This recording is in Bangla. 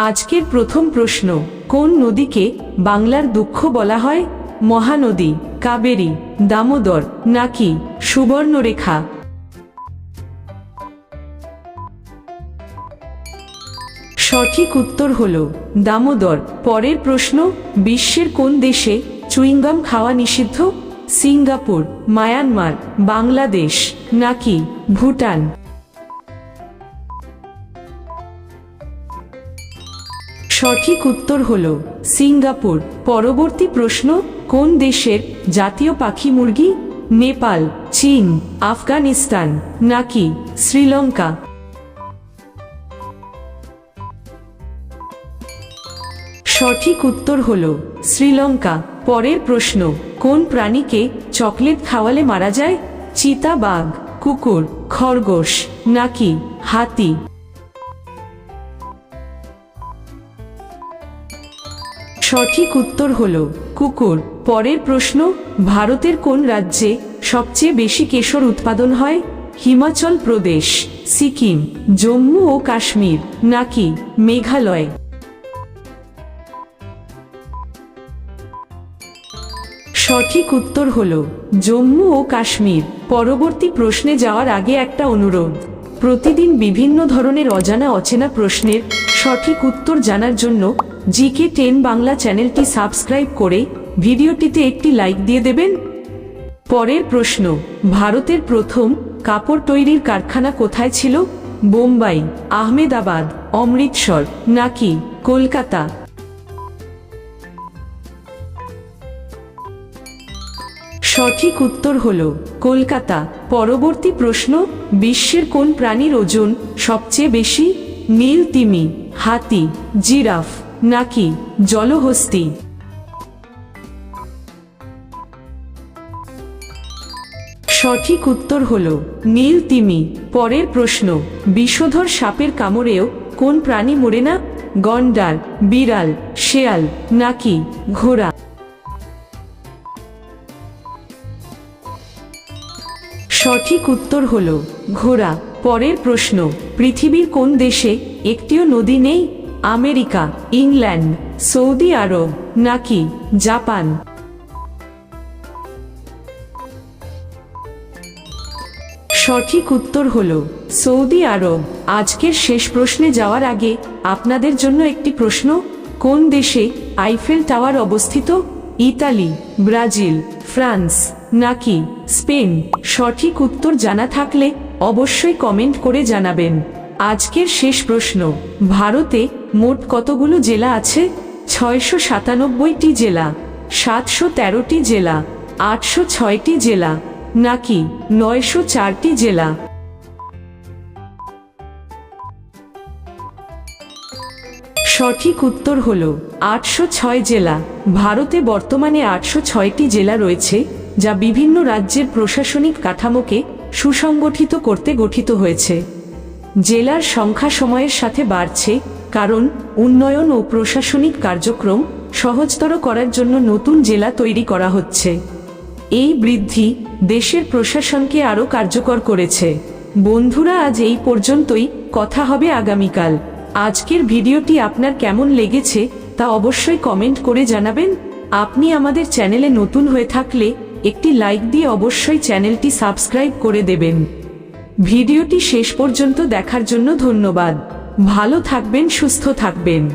আজকের প্রথম প্রশ্ন, কোন নদীকে বাংলার দুঃখ বলা হয়? মহানদী, কাবেরী, দামোদর, নাকি সুবর্ণরেখা? সঠিক উত্তর হল, দামোদর। পরের প্রশ্ন, বিশ্বের কোন দেশে চুইংগাম খাওয়া নিষিদ্ধ? সিঙ্গাপুর, মায়ানমার, বাংলাদেশ, নাকি ভুটান? সঠিক উত্তর হল সিঙ্গাপুর। পরবর্তী প্রশ্ন, কোন দেশের জাতীয় পাখি মুরগি? নেপাল, চীন, আফগানিস্তান, নাকি শ্রীলঙ্কা? সঠিক উত্তর হল শ্রীলঙ্কা। পরের প্রশ্ন, কোন প্রাণীকে চকলেট খাওয়ালে মারা যায়? চিতাবাঘ, কুকুর, খরগোশ, নাকি হাতি? সঠিক উত্তর হল কুকুর। পরের প্রশ্ন, ভারতের কোন রাজ্যে সবচেয়ে বেশি কেশর উৎপাদন হয়? হিমাচল প্রদেশ, সিকিম, জম্মু ও কাশ্মীর, নাকি মেঘালয়? সঠিক উত্তর হল জম্মু ও কাশ্মীর। পরবর্তী প্রশ্নে যাওয়ার আগে একটা অনুরোধ। প্রতিদিন বিভিন্ন ধরনের অজানা অচেনা প্রশ্নের সঠিক উত্তর জানার জন্য জিকে টেন বাংলা চ্যানেলটি সাবস্ক্রাইব করে ভিডিওটিতে একটি লাইক দিয়ে দেবেন। পরের প্রশ্ন, ভারতের প্রথম কাপড় তৈরির কারখানা কোথায় ছিল? বোম্বাই, আহমেদাবাদ, অমৃতসর, নাকি কলকাতা? সঠিক উত্তর হল, কলকাতা। পরবর্তী প্রশ্ন, বিশ্বের কোন প্রাণীর ওজন সবচেয়ে বেশি? নীল তিমি, হাতি, জিরাফ। নাকি জলহস্তি? সঠিক উত্তর হল নীল তিমি। পরের প্রশ্ন, বিষধর সাপের কামড়েও কোন প্রাণী মরে না? গন্ডার, বিড়াল, শেয়াল, নাকি ঘোড়া? সঠিক উত্তর হল ঘোড়া। পরের প্রশ্ন, পৃথিবীর কোন দেশে একটিও নদী নেই? আমেরিকা, ইংল্যান্ড, সৌদি আরব, নাকি জাপান? সঠিক উত্তর হল, সৌদি আরব। আজকের শেষ প্রশ্নে যাওয়ার আগে আপনাদের জন্য একটি প্রশ্ন, কোন দেশে আইফেল টাওয়ার অবস্থিত? ইতালি, ব্রাজিল, ফ্রান্স, নাকি স্পেন? সঠিক উত্তর জানা থাকলে অবশ্যই কমেন্ট করে জানাবেন। আজকের শেষ প্রশ্ন। ভারতে মোট কতগুলো জেলা আছে? ছয়শো সাতানব্বইটি জেলা, সাতশো তেরোটি জেলা, আটশো ছয়টি জেলা, নাকি নয়শো চারটি জেলা? সঠিক উত্তর হল আটশো ছয় জেলা। ভারতে বর্তমানে আটশো ছয়টি জেলা রয়েছে, যা বিভিন্ন রাজ্যের প্রশাসনিক কাঠামোকে সুসংগঠিত করতে গঠিত হয়েছে। জেলার সংখ্যা সময়ের সাথে বাড়ছে, কারণ উন্নয়ন ও প্রশাসনিক কার্যক্রম সহজতর করার জন্য নতুন জেলা তৈরি করা হচ্ছে। এই বৃদ্ধি দেশের প্রশাসনকে আরও কার্যকর করেছে। বন্ধুরা, আজ এই পর্যন্তই। কথা হবে আগামীকাল। আজকের ভিডিওটি আপনার কেমন লেগেছে তা অবশ্যই কমেন্ট করে জানাবেন। আপনি আমাদের চ্যানেলে নতুন হয়ে থাকলে একটি লাইক দিয়ে অবশ্যই চ্যানেলটি সাবস্ক্রাইব করে দেবেন। ভিডিওটি শেষ পর্যন্ত দেখার জন্য ধন্যবাদ। ভালো থাকবেন সুস্থ থাকবেন।